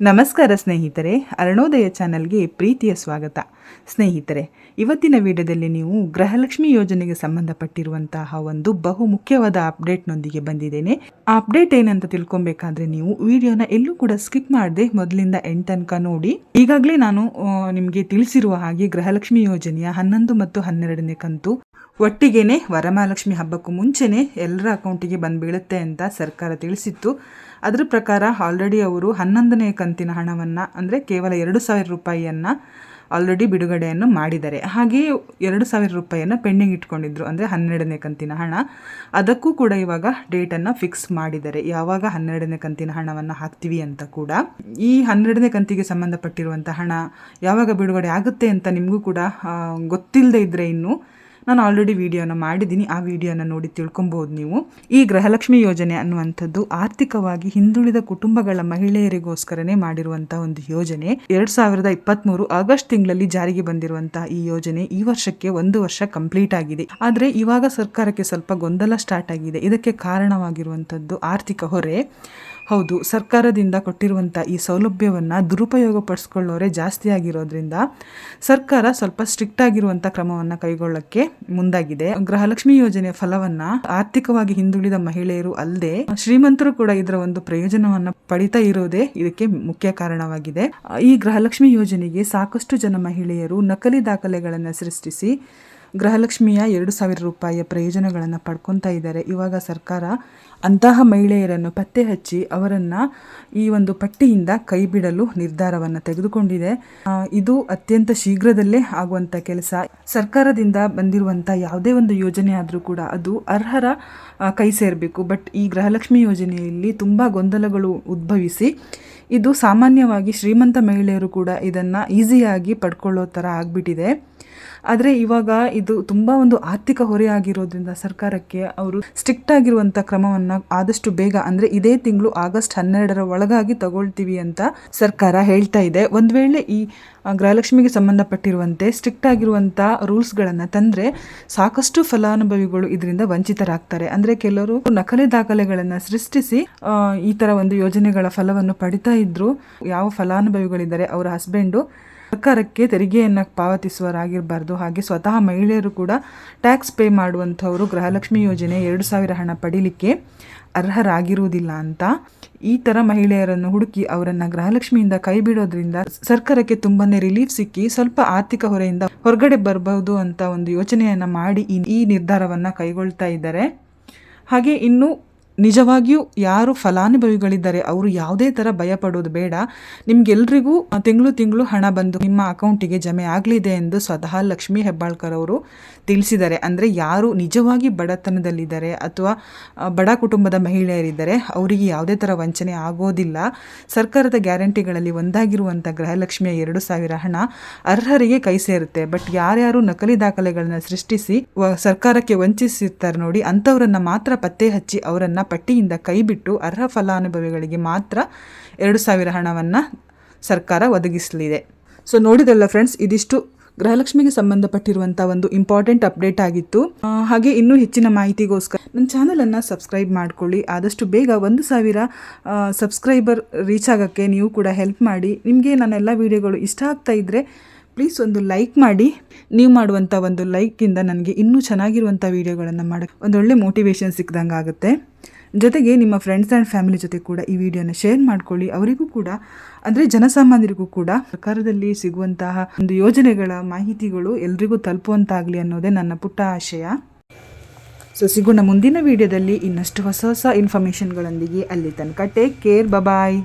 ನಮಸ್ಕಾರ ಸ್ನೇಹಿತರೆ, ಅರುಣೋದಯ ಚಾನಲ್ಗೆ ಪ್ರೀತಿಯ ಸ್ವಾಗತ. ಸ್ನೇಹಿತರೆ, ಇವತ್ತಿನ ವಿಡಿಯೋದಲ್ಲಿ ನೀವು ಗೃಹಲಕ್ಷ್ಮಿ ಯೋಜನೆಗೆ ಸಂಬಂಧಪಟ್ಟಿರುವಂತಹ ಒಂದು ಬಹು ಮುಖ್ಯವಾದ ಅಪ್ಡೇಟ್ನೊಂದಿಗೆ ಬಂದಿದ್ದೇನೆ. ಆ ಅಪ್ಡೇಟ್ ಏನಂತ ತಿಳ್ಕೊಬೇಕಾದ್ರೆ ನೀವು ವಿಡಿಯೋನ ಎಲ್ಲೂ ಕೂಡ ಸ್ಕಿಪ್ ಮಾಡದೆ ಮೊದಲಿಂದ ಎಂಡ್ ತನಕ ನೋಡಿ. ಈಗಾಗಲೇ ನಾನು ನಿಮಗೆ ತಿಳಿಸಿರುವ ಹಾಗೆ ಗೃಹಲಕ್ಷ್ಮಿ ಯೋಜನೆಯ ಹನ್ನೊಂದು ಮತ್ತು ಹನ್ನೆರಡನೇ ಕಂತು ಒಟ್ಟಿಗೆನೆ ವರಮಹಾಲಕ್ಷ್ಮಿ ಹಬ್ಬಕ್ಕೂ ಮುಂಚೆನೆ ಎಲ್ಲರ ಅಕೌಂಟಿಗೆ ಬಂದು ಬೀಳುತ್ತೆ ಅಂತ ಸರ್ಕಾರ ತಿಳಿಸಿತ್ತು. ಅದರ ಪ್ರಕಾರ ಆಲ್ರೆಡಿ ಅವರು ಹನ್ನೊಂದನೇ ಕಂತಿನ ಹಣವನ್ನು, ಅಂದರೆ ಕೇವಲ ಎರಡು ಸಾವಿರ ರೂಪಾಯಿಯನ್ನು ಆಲ್ರೆಡಿ ಬಿಡುಗಡೆಯನ್ನು ಮಾಡಿದ್ದಾರೆ. ಹಾಗೆಯೇ ಎರಡು ಸಾವಿರ ರೂಪಾಯಿಯನ್ನು ಪೆಂಡಿಂಗ್ ಇಟ್ಕೊಂಡಿದ್ರು, ಅಂದರೆ ಹನ್ನೆರಡನೇ ಕಂತಿನ ಹಣ. ಅದಕ್ಕೂ ಕೂಡ ಇವಾಗ ಡೇಟನ್ನು ಫಿಕ್ಸ್ ಮಾಡಿದ್ದಾರೆ. ಯಾವಾಗ ಹನ್ನೆರಡನೇ ಕಂತಿನ ಹಣವನ್ನು ಹಾಕ್ತೀವಿ ಅಂತ ಕೂಡ. ಈ ಹನ್ನೆರಡನೇ ಕಂತಿಗೆ ಸಂಬಂಧಪಟ್ಟಿರುವಂಥ ಹಣ ಯಾವಾಗ ಬಿಡುಗಡೆ ಆಗುತ್ತೆ ಅಂತ ನಿಮಗೂ ಕೂಡ ಗೊತ್ತಿಲ್ಲದೆ ಇದ್ದರೆ ಇನ್ನು ನಾನು ಆಲ್ರೆಡಿ ವಿಡಿಯೋನ ಮಾಡಿದ್ದೀನಿ. ಆ ವಿಡಿಯೋನ ನೋಡಿ ತಿಳ್ಕೊಬಹುದು ನೀವು. ಈ ಗೃಹಲಕ್ಷ್ಮಿ ಯೋಜನೆ ಅನ್ನುವಂಥದ್ದು ಆರ್ಥಿಕವಾಗಿ ಹಿಂದುಳಿದ ಕುಟುಂಬಗಳ ಮಹಿಳೆಯರಿಗೋಸ್ಕರನೇ ಮಾಡಿರುವಂಥ ಒಂದು ಯೋಜನೆ. ಎರಡ್ ಸಾವಿರದ ಇಪ್ಪತ್ತ್ಮೂರು ಆಗಸ್ಟ್ ತಿಂಗಳಲ್ಲಿ ಜಾರಿಗೆ ಬಂದಿರುವಂತಹ ಈ ಯೋಜನೆ ಈ ವರ್ಷಕ್ಕೆ ಒಂದು ವರ್ಷ ಕಂಪ್ಲೀಟ್ ಆಗಿದೆ. ಆದರೆ ಇವಾಗ ಸರ್ಕಾರಕ್ಕೆ ಸ್ವಲ್ಪ ಗೊಂದಲ ಸ್ಟಾರ್ಟ್ ಆಗಿದೆ. ಇದಕ್ಕೆ ಕಾರಣವಾಗಿರುವಂಥದ್ದು ಆರ್ಥಿಕ ಹೊರೆ. ಹೌದು, ಸರ್ಕಾರದಿಂದ ಕೊಟ್ಟಿರುವಂಥ ಈ ಸೌಲಭ್ಯವನ್ನು ದುರುಪಯೋಗ ಪಡಿಸ್ಕೊಳ್ಳೋರೆ ಜಾಸ್ತಿ ಆಗಿರೋದ್ರಿಂದ ಸರ್ಕಾರ ಸ್ವಲ್ಪ ಸ್ಟ್ರಿಕ್ಟ್ ಆಗಿರುವಂಥ ಕ್ರಮವನ್ನು ಕೈಗೊಳ್ಳಕ್ಕೆ ಮುಂದಾಗಿದೆ. ಗೃಹಲಕ್ಷ್ಮಿ ಯೋಜನೆಯ ಫಲವನ್ನ ಆರ್ಥಿಕವಾಗಿ ಹಿಂದುಳಿದ ಮಹಿಳೆಯರು ಅಲ್ಲದೆ ಶ್ರೀಮಂತರು ಕೂಡ ಇದರ ಒಂದು ಪ್ರಯೋಜನವನ್ನು ಪಡಿತಾ ಇರೋದೇ ಇದಕ್ಕೆ ಮುಖ್ಯ ಕಾರಣವಾಗಿದೆ. ಈ ಗೃಹಲಕ್ಷ್ಮಿ ಯೋಜನೆಗೆ ಸಾಕಷ್ಟು ಜನ ಮಹಿಳೆಯರು ನಕಲಿ ದಾಖಲೆಗಳನ್ನು ಸೃಷ್ಟಿಸಿ ಗೃಹಲಕ್ಷ್ಮಿಯ ಎರಡು ಸಾವಿರ ರೂಪಾಯಿಯ ಪ್ರಯೋಜನಗಳನ್ನು ಪಡ್ಕೊತಾ ಇದ್ದಾರೆ. ಇವಾಗ ಸರ್ಕಾರ ಅಂತಹ ಮಹಿಳೆಯರನ್ನು ಪತ್ತೆ ಹಚ್ಚಿ ಅವರನ್ನು ಈ ಒಂದು ಪಟ್ಟಿಯಿಂದ ಕೈ ಬಿಡಲು ನಿರ್ಧಾರವನ್ನು ತೆಗೆದುಕೊಂಡಿದೆ. ಇದು ಅತ್ಯಂತ ಶೀಘ್ರದಲ್ಲೇ ಆಗುವಂಥ ಕೆಲಸ. ಸರ್ಕಾರದಿಂದ ಬಂದಿರುವಂಥ ಯಾವುದೇ ಒಂದು ಯೋಜನೆ ಆದರೂ ಕೂಡ ಅದು ಅರ್ಹರ ಕೈ ಸೇರಬೇಕು. ಬಟ್ ಈ ಗೃಹಲಕ್ಷ್ಮಿ ಯೋಜನೆಯಲ್ಲಿ ತುಂಬ ಗೊಂದಲಗಳು ಉದ್ಭವಿಸಿ, ಇದು ಸಾಮಾನ್ಯವಾಗಿ ಶ್ರೀಮಂತ ಮಹಿಳೆಯರು ಕೂಡ ಇದನ್ನು ಈಸಿಯಾಗಿ ಪಡ್ಕೊಳ್ಳೋ ಥರ ಆಗಿಬಿಟ್ಟಿದೆ. ಆದರೆ ಇವಾಗ ಇದು ತುಂಬ ಒಂದು ಆರ್ಥಿಕ ಹೊರೆ ಆಗಿರೋದ್ರಿಂದ ಸರ್ಕಾರಕ್ಕೆ ಅವರು ಸ್ಟ್ರಿಕ್ಟ್ ಆಗಿರುವಂಥ ಕ್ರಮವನ್ನು ಆದಷ್ಟು ಬೇಗ, ಅಂದರೆ ಇದೇ ತಿಂಗಳು ಆಗಸ್ಟ್ ಹನ್ನೆರಡರ ಒಳಗಾಗಿ ತಗೊಳ್ತೀವಿ ಅಂತ ಸರ್ಕಾರ ಹೇಳ್ತಾ ಇದೆ. ಒಂದು ವೇಳೆ ಈ ಗೃಹಲಕ್ಷ್ಮಿಗೆ ಸಂಬಂಧಪಟ್ಟಿರುವಂತೆ ಸ್ಟ್ರಿಕ್ಟ್ ಆಗಿರುವಂಥ ರೂಲ್ಸ್ಗಳನ್ನು ತಂದರೆ ಸಾಕಷ್ಟು ಫಲಾನುಭವಿಗಳು ಇದರಿಂದ ವಂಚಿತರಾಗ್ತಾರೆ. ಅಂದರೆ ಕೆಲವರು ನಕಲಿ ದಾಖಲೆಗಳನ್ನು ಸೃಷ್ಟಿಸಿ ಈ ಥರ ಒಂದು ಯೋಜನೆಗಳ ಫಲವನ್ನು ಪಡಿತಾ ಇದ್ರು, ಯಾವ ಫಲಾನುಭವಿಗಳಿದ್ದಾರೆ, ಅವರ ಹಸ್ಬೆಂಡು ಸರ್ಕಾರಕ್ಕೆ ತೆರಿಗೆಯನ್ನು ಪಾವತಿಸುವರಾಗಿರಬಾರ್ದು ಹಾಗೆ ಸ್ವತಃ ಮಹಿಳೆಯರು ಕೂಡ ಟ್ಯಾಕ್ಸ್ ಪೇ ಮಾಡುವಂಥವರು ಗೃಹಲಕ್ಷ್ಮಿ ಯೋಜನೆ ಎರಡು ಸಾವಿರ ಹಣ ಪಡೀಲಿಕ್ಕೆ ಅರ್ಹರಾಗಿರುವುದಿಲ್ಲ ಅಂತ. ಈ ಥರ ಮಹಿಳೆಯರನ್ನು ಹುಡುಕಿ ಅವರನ್ನು ಗೃಹಲಕ್ಷ್ಮಿಯಿಂದ ಕೈ ಬಿಡೋದ್ರಿಂದ ಸರ್ಕಾರಕ್ಕೆ ತುಂಬಾ ರಿಲೀಫ್ ಸಿಕ್ಕಿ ಸ್ವಲ್ಪ ಆರ್ಥಿಕ ಹೊರೆಯಿಂದ ಹೊರಗಡೆ ಬರಬಹುದು ಅಂತ ಒಂದು ಯೋಚನೆಯನ್ನು ಮಾಡಿ ಈ ನಿರ್ಧಾರವನ್ನು ಕೈಗೊಳ್ತಾ ಇದ್ದಾರೆ. ಹಾಗೆ ಇನ್ನು ನಿಜವಾಗಿಯೂ ಯಾರು ಫಲಾನುಭವಿಗಳಿದ್ದಾರೆ ಅವರು ಯಾವುದೇ ಥರ ಭಯ ಪಡೋದು ಬೇಡ. ನಿಮ್ಗೆಲ್ರಿಗೂ ತಿಂಗಳು ತಿಂಗಳು ಹಣ ಬಂದು ನಿಮ್ಮ ಅಕೌಂಟಿಗೆ ಜಮೆ ಆಗಲಿದೆ ಎಂದು ಸ್ವತಃ ಲಕ್ಷ್ಮೀ ಹೆಬ್ಬಾಳ್ಕರ್ ಅವರು ತಿಳಿಸಿದ್ದಾರೆ. ಅಂದರೆ ಯಾರು ನಿಜವಾಗಿ ಬಡತನದಲ್ಲಿದ್ದಾರೆ ಅಥವಾ ಬಡ ಕುಟುಂಬದ ಮಹಿಳೆಯರಿದ್ದಾರೆ ಅವರಿಗೆ ಯಾವುದೇ ಥರ ವಂಚನೆ ಆಗೋದಿಲ್ಲ. ಸರ್ಕಾರದ ಗ್ಯಾರಂಟಿಗಳಲ್ಲಿ ಒಂದಾಗಿರುವಂಥ ಗೃಹಲಕ್ಷ್ಮಿಯ ಎರಡು ಸಾವಿರ ಹಣ ಅರ್ಹರಿಗೆ ಕೈ ಸೇರುತ್ತೆ. ಬಟ್ ಯಾರ್ಯಾರು ನಕಲಿ ದಾಖಲೆಗಳನ್ನು ಸೃಷ್ಟಿಸಿ ಸರ್ಕಾರಕ್ಕೆ ವಂಚಿಸಿರ್ತಾರೆ ನೋಡಿ, ಅಂಥವರನ್ನು ಮಾತ್ರ ಪತ್ತೆ ಹಚ್ಚಿ ಅವರನ್ನು ಪಟ್ಟಿಯಿಂದ ಕೈಬಿಟ್ಟು ಅರ್ಹ ಫಲಾನುಭವಿಗಳಿಗೆ ಮಾತ್ರ ಎರಡು ಸಾವಿರ ಹಣವನ್ನು ಸರ್ಕಾರ ಒದಗಿಸಲಿದೆ. ಸೊ ನೋಡಿದಲ್ಲ ಫ್ರೆಂಡ್ಸ್ ಇದಿಷ್ಟು ಗೃಹಲಕ್ಷ್ಮಿಗೆ ಸಂಬಂಧಪಟ್ಟಿರುವಂಥ ಒಂದು ಇಂಪಾರ್ಟೆಂಟ್ ಅಪ್ಡೇಟ್ ಆಗಿತ್ತು. ಹಾಗೆ ಇನ್ನೂ ಹೆಚ್ಚಿನ ಮಾಹಿತಿಗೋಸ್ಕರ ನನ್ನ ಚಾನಲನ್ನು ಸಬ್ಸ್ಕ್ರೈಬ್ ಮಾಡಿಕೊಳ್ಳಿ. ಆದಷ್ಟು ಬೇಗ ಒಂದು ಸಾವಿರ ಸಬ್ಸ್ಕ್ರೈಬರ್ ರೀಚ್ ಆಗೋಕ್ಕೆ ನೀವು ಕೂಡ ಹೆಲ್ಪ್ ಮಾಡಿ. ನಿಮಗೆ ನನ್ನೆಲ್ಲ ವೀಡಿಯೋಗಳು ಇಷ್ಟ ಆಗ್ತಾ ಇದ್ದರೆ ಪ್ಲೀಸ್ ಒಂದು ಲೈಕ್ ಮಾಡಿ. ನೀವು ಮಾಡುವಂಥ ಒಂದು ಲೈಕಿಂದ ನನಗೆ ಇನ್ನೂ ಚೆನ್ನಾಗಿರುವಂಥ ವೀಡಿಯೋಗಳನ್ನು ಮಾಡೋಕ್ಕೆ ಒಂದೊಳ್ಳೆ ಮೋಟಿವೇಶನ್ ಸಿಕ್ಕಿದಂಗೆ ಆಗುತ್ತೆ ಜೊತೆಗೆ ನಿಮ್ಮ ಫ್ರೆಂಡ್ಸ್ ಆ್ಯಂಡ್ ಫ್ಯಾಮಿಲಿ ಜೊತೆ ಕೂಡ ಈ ವಿಡಿಯೋನ ಶೇರ್ ಮಾಡ್ಕೊಳ್ಳಿ. ಅವರಿಗೂ ಕೂಡ, ಅಂದರೆ ಜನಸಾಮಾನ್ಯರಿಗೂ ಕೂಡ ಸರ್ಕಾರದಲ್ಲಿ ಸಿಗುವಂತಹ ಒಂದು ಯೋಜನೆಗಳ ಮಾಹಿತಿಗಳು ಎಲ್ರಿಗೂ ತಲುಪುವಂತಾಗಲಿ ಅನ್ನೋದೇ ನನ್ನ ಪುಟ್ಟ ಆಶಯ. ಸೊ ಸಿಗೋಣ ಮುಂದಿನ ವಿಡಿಯೋದಲ್ಲಿ ಇನ್ನಷ್ಟು ಹೊಸ ಹೊಸ ಇನ್ಫಾರ್ಮೇಷನ್ಗಳೊಂದಿಗೆ ಅಲ್ಲಿ ತನಕ ಟೇಕ್ ಕೇರ್ ಬಬಾಯ್